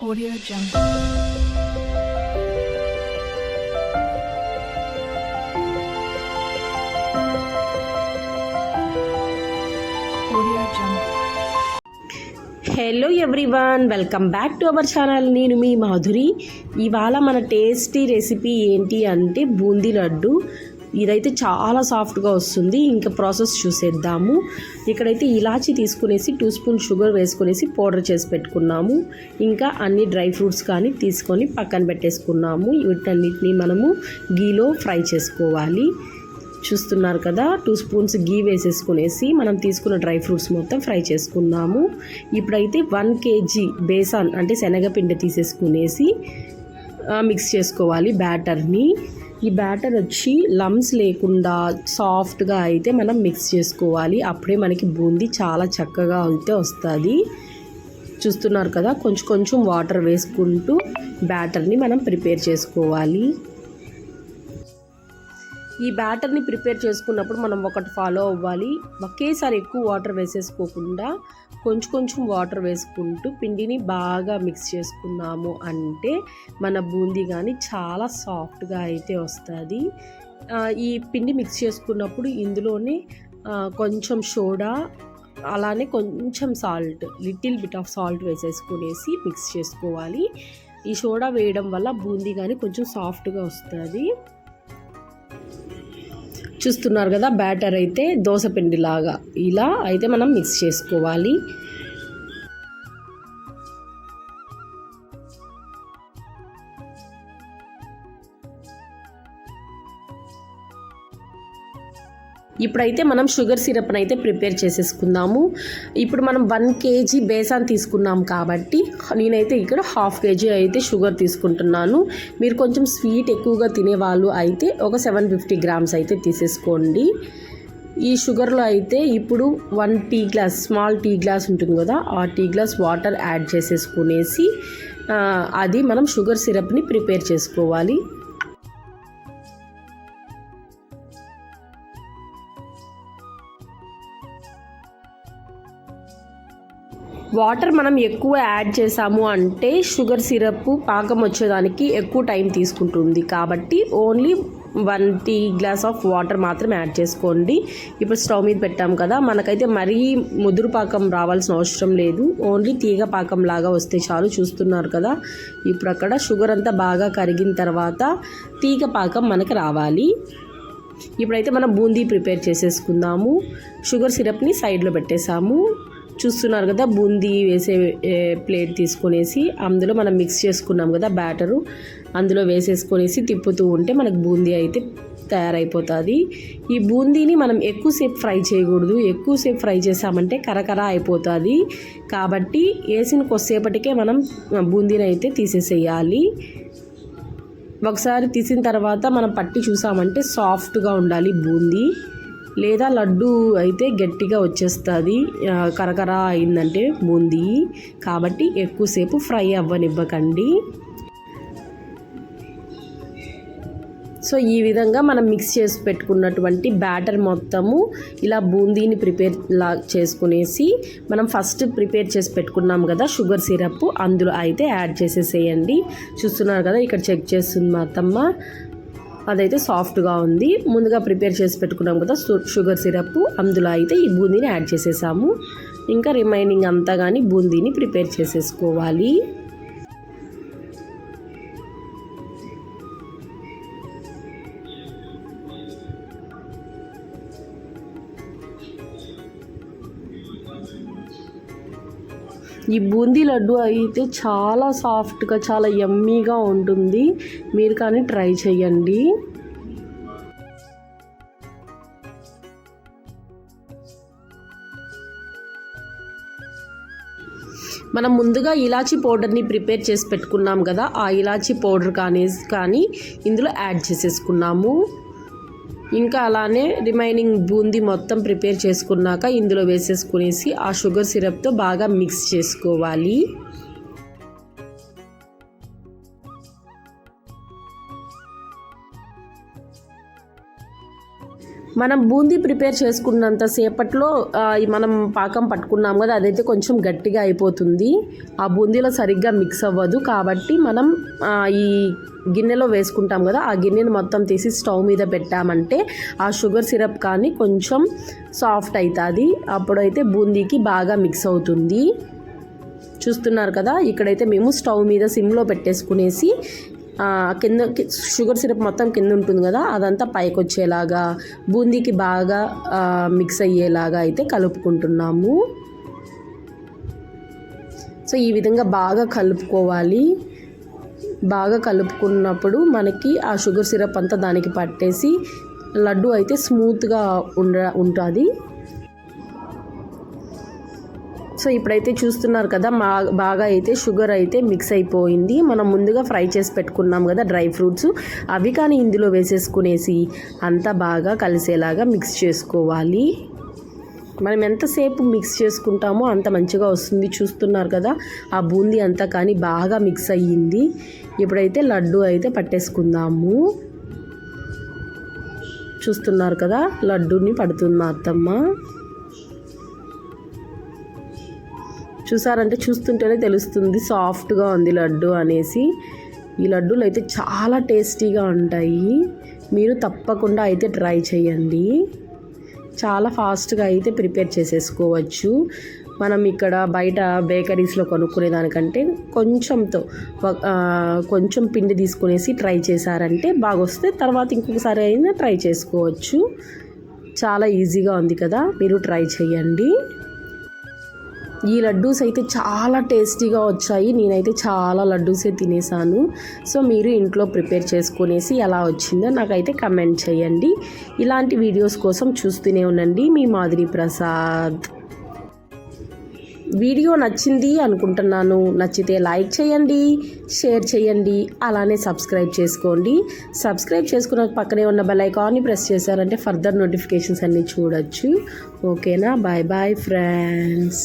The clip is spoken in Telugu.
Audio Jungle. Audio Jungle. Hello everyone welcome back to our channel నేను మీ మాధురి ఇవాళ మన టేస్టీ రెసిపీ ఏంటి అంటే బూందీ లడ్డు ఇదైతే చాలా సాఫ్ట్గా వస్తుంది. ఇంకా ప్రాసెస్ చూసేద్దాము. ఇక్కడైతే ఇలాచి తీసుకునేసి టూ స్పూన్ షుగర్ వేసుకునేసి పౌడర్ చేసి పెట్టుకున్నాము. ఇంకా అన్ని డ్రై ఫ్రూట్స్ కానీ తీసుకొని పక్కన పెట్టేసుకున్నాము. వీటన్నిటిని మనము గీలో ఫ్రై చేసుకోవాలి. చూస్తున్నారు కదా టూ స్పూన్స్ గీ వేసేసుకునేసి మనం తీసుకున్న డ్రై ఫ్రూట్స్ మొత్తం ఫ్రై చేసుకున్నాము. ఇప్పుడైతే వన్ కేజీ బేసాన్ అంటే శనగపిండి తీసేసుకునేసి మిక్స్ చేసుకోవాలి బ్యాటర్ని. ఈ బ్యాటర్ వచ్చి లమ్స్ లేకుండా సాఫ్ట్గా అయితే మనం మిక్స్ చేసుకోవాలి. అప్పుడే మనకి బూందీ చాలా చక్కగా అయితే వస్తుంది. చూస్తున్నారు కదా? కొంచెం కొంచెం వాటర్ వేసుకుంటూ బ్యాటర్ని మనం ప్రిపేర్ చేసుకోవాలి. ఈ బ్యాటర్ని ప్రిపేర్ చేసుకున్నప్పుడు మనం ఒకటి ఫాలో అవ్వాలి. ఒకేసారి ఎక్కువ వాటర్ వేసేసుకోకుండా కొంచెం కొంచెం వాటర్ వేసుకుంటూ పిండిని బాగా మిక్స్ చేసుకున్నాము అంటే మన బూందీ కానీ చాలా సాఫ్ట్గా అయితే వస్తుంది. ఈ పిండి మిక్స్ చేసుకున్నప్పుడు ఇందులోనే కొంచెం సోడా అలానే కొంచెం salt little bit of salt వేసేసుకునేసి mix చేసుకోవాలి. ఈ సోడా వేయడం వల్ల బూందీ కానీ కొంచెం సాఫ్ట్గా వస్తుంది. చూస్తున్నారు కదా బ్యాటర్ అయితే దోశ పిండి లాగా ఇలా అయితే మనం మిక్స్ చేసుకోవాలి. ఇప్పుడైతే మనం షుగర్ సిరప్ని అయితే ప్రిపేర్ చేసేసుకుందాము. ఇప్పుడు మనం వన్ కేజీ బేసాన్ తీసుకున్నాం కాబట్టి నేనైతే ఇక్కడ హాఫ్ కేజీ అయితే షుగర్ తీసుకుంటున్నాను. మీరు కొంచెం స్వీట్ ఎక్కువగా తినేవాళ్ళు అయితే ఒక సెవెన్ ఫిఫ్టీ గ్రామ్స్ అయితే తీసేసుకోండి. ఈ షుగర్లో అయితే ఇప్పుడు one tea glass small tea glass ఉంటుంది కదా ఆ టీ గ్లాస్ వాటర్ యాడ్ చేసేసుకునేసి అది మనం షుగర్ సిరప్ని ప్రిపేర్ చేసుకోవాలి. వాటర్ మనం ఎక్కువ యాడ్ చేసాము అంటే షుగర్ సిరప్ పాకం వచ్చేదానికి ఎక్కువ టైం తీసుకుంటుంది. కాబట్టి only one tea glass of water మాత్రం యాడ్ చేసుకోండి. ఇప్పుడు స్టవ్ మీద పెట్టాం కదా మనకైతే మరీ ముదురు పాకం రావాల్సిన అవసరం లేదు. ఓన్లీ తీగ పాకం లాగా వస్తే చాలు చూస్తున్నారు కదా. ఇప్పుడు అక్కడ షుగర్ అంతా బాగా కరిగిన తర్వాత తీగ పాకం మనకు రావాలి. ఇప్పుడైతే మనం బూందీ ప్రిపేర్ చేసేసుకుందాము. షుగర్ సిరప్ని సైడ్లో పెట్టేసాము. చూస్తున్నారు కదా బూందీ వేసే ప్లేట్ తీసుకొనేసి అందులో మనం మిక్స్ చేసుకున్నాం కదా బ్యాటరు అందులో వేసేసుకొనేసి తిప్పుతూ ఉంటే మనకు బూందీ అయితే తయారైపోతుంది. ఈ బూందీని మనం ఎక్కువసేపు ఫ్రై చేయకూడదు. ఎక్కువసేపు ఫ్రై చేసామంటే కరకర అయిపోతుంది. కాబట్టి వేసిన కొద్దిసేపటికే మనం బూందీని అయితే తీసేసేయాలి. ఒకసారి తీసిన తర్వాత మనం పట్టి చూసామంటే సాఫ్ట్గా ఉండాలి బూందీ. లేదా లడ్డు అయితే గట్టిగా వచ్చేస్తుంది. కరకర అయిందంటే బూందీ. కాబట్టి ఎక్కువసేపు ఫ్రై అవ్వనివ్వకండి. సో ఈ విధంగా మనం మిక్స్ చేసి పెట్టుకున్నటువంటి బ్యాటర్ మొత్తము ఇలా బూందీని ప్రిపేర్ లా చేసుకునేసి మనం ఫస్ట్ ప్రిపేర్ చేసి పెట్టుకున్నాం కదా షుగర్ సిరప్ అందులో అయితే యాడ్ చేసేసేయండి. చూస్తున్నారు కదా ఇక్కడ చెక్ చేస్తుంది మా అత్తమ్మ. అదైతే సాఫ్ట్గా ఉంది. ముందుగా ప్రిపేర్ చేసి పెట్టుకున్నాం కదా షుగర్ సిరప్ అందులో అయితే ఈ బూందీని యాడ్ చేసేసాము. ఇంకా రిమైనింగ్ అంతా కానీ బూందీని ప్రిపేర్ చేసేసుకోవాలి. ఈ బూందీ లడ్డు అయితే చాలా సాఫ్ట్గా చాలా యమ్మీగా ఉంటుంది. మీరు కానీ ట్రై చేయండి మనం ముందుగా ఇలాచీ పౌడర్ని ప్రిపేర్ చేసి పెట్టుకున్నాం కదా ఆ ఇలాచీ పౌడర్ కానీ కానీ ఇందులో యాడ్ చేసేసుకున్నాము. ఇంకా అలానే రిమైనింగ్ బూందీ మొత్తం ప్రిపేర్ చేసుకున్నాక ఇందులో వేసేసుకునేసి ఆ షుగర్ సిరప్తో బాగా మిక్స్ చేసుకోవాలి. మనం బూందీ ప్రిపేర్ చేసుకున్నంత సేపట్లో మనం పాకం పట్టుకున్నాం కదా అదైతే కొంచెం గట్టిగా అయిపోతుంది. ఆ బూందీలో సరిగ్గా మిక్స్ అవ్వదు. కాబట్టి మనం ఈ గిన్నెలో వేసుకుంటాం కదా ఆ గిన్నెని మొత్తం తీసి స్టవ్ మీద పెట్టామంటే ఆ షుగర్ సిరప్ కానీ కొంచెం సాఫ్ట్ అవుతుంది అప్పుడైతే బూందీకి బాగా మిక్స్ అవుతుంది. చూస్తున్నారు కదా ఇక్కడైతే మేము స్టవ్ మీద సిమ్లో పెట్టేసుకునేసి కింద షుగర్ సిరప్ మొత్తం కింద ఉంటుంది కదా అదంతా పైకి వచ్చేలాగా బూందీకి బాగా మిక్స్ అయ్యేలాగా అయితే కలుపుకుంటున్నాము. సో ఈ విధంగా బాగా కలుపుకోవాలి. బాగా కలుపుకున్నప్పుడు మనకి ఆ షుగర్ సిరప్ అంతా దానికి పట్టేసి లడ్డు అయితే స్మూత్గా ఉండ ఉంటుంది. సో ఇప్పుడైతే చూస్తున్నారు కదా మా బాగా అయితే షుగర్ అయితే మిక్స్ అయిపోయింది. మనం ముందుగా ఫ్రై చేసి పెట్టుకున్నాం కదా డ్రై ఫ్రూట్స్. అవి కానీ ఇందులో వేసేసుకునేసి అంతా బాగా కలిసేలాగా మిక్స్ చేసుకోవాలి. మనం ఎంతసేపు మిక్స్ చేసుకుంటామో అంత మంచిగా వస్తుంది చూస్తున్నారు కదా. ఆ బూందీ అంతా కానీ బాగా మిక్స్ అయ్యింది. ఇప్పుడైతే లడ్డు అయితే పట్టేసుకుందాము. చూస్తున్నారు కదా లడ్డూని పడుతుంది మా అత్తమ్మ. చూసారంటే చూస్తుంటేనే తెలుస్తుంది సాఫ్ట్గా ఉంది లడ్డు అనేసి. ఈ లడ్డూలు అయితే చాలా టేస్టీగా ఉంటాయి. మీరు తప్పకుండా అయితే ట్రై చేయండి. చాలా ఫాస్ట్గా అయితే ప్రిపేర్ చేసేసుకోవచ్చు. మనం ఇక్కడ బయట బేకరీస్లో కొనుక్కునే దానికంటే కొంచెంతో కొంచెం పిండి తీసుకునేసి ట్రై చేశారంటే బాగొస్తే తర్వాత ఇంకొకసారి అయినా ట్రై చేసుకోవచ్చు. చాలా ఈజీగా ఉంది కదా మీరు ట్రై చేయండి. ఈ లడ్డూస్ అయితే చాలా టేస్టీగా వచ్చాయి. నేనైతే చాలా లడ్డూసే తినేసాను. సో మీరు ఇంట్లో ప్రిపేర్ చేసుకునేసి ఎలా వచ్చిందో నాకైతే కమెంట్ చేయండి. ఇలాంటి వీడియోస్ కోసం చూస్తూనే ఉండండి. మీ మాధురి ప్రసాద్. వీడియో నచ్చింది అనుకుంటున్నాను. నచ్చితే లైక్ చేయండి షేర్ చేయండి అలానే సబ్స్క్రైబ్ చేసుకోండి. సబ్స్క్రైబ్ చేసుకున్న పక్కనే ఉన్న బెల్ ఐకాన్ని ప్రెస్ చేశారంటే ఫర్దర్ నోటిఫికేషన్స్ అన్నీ చూడొచ్చు. ఓకేనా? Bye bye friends.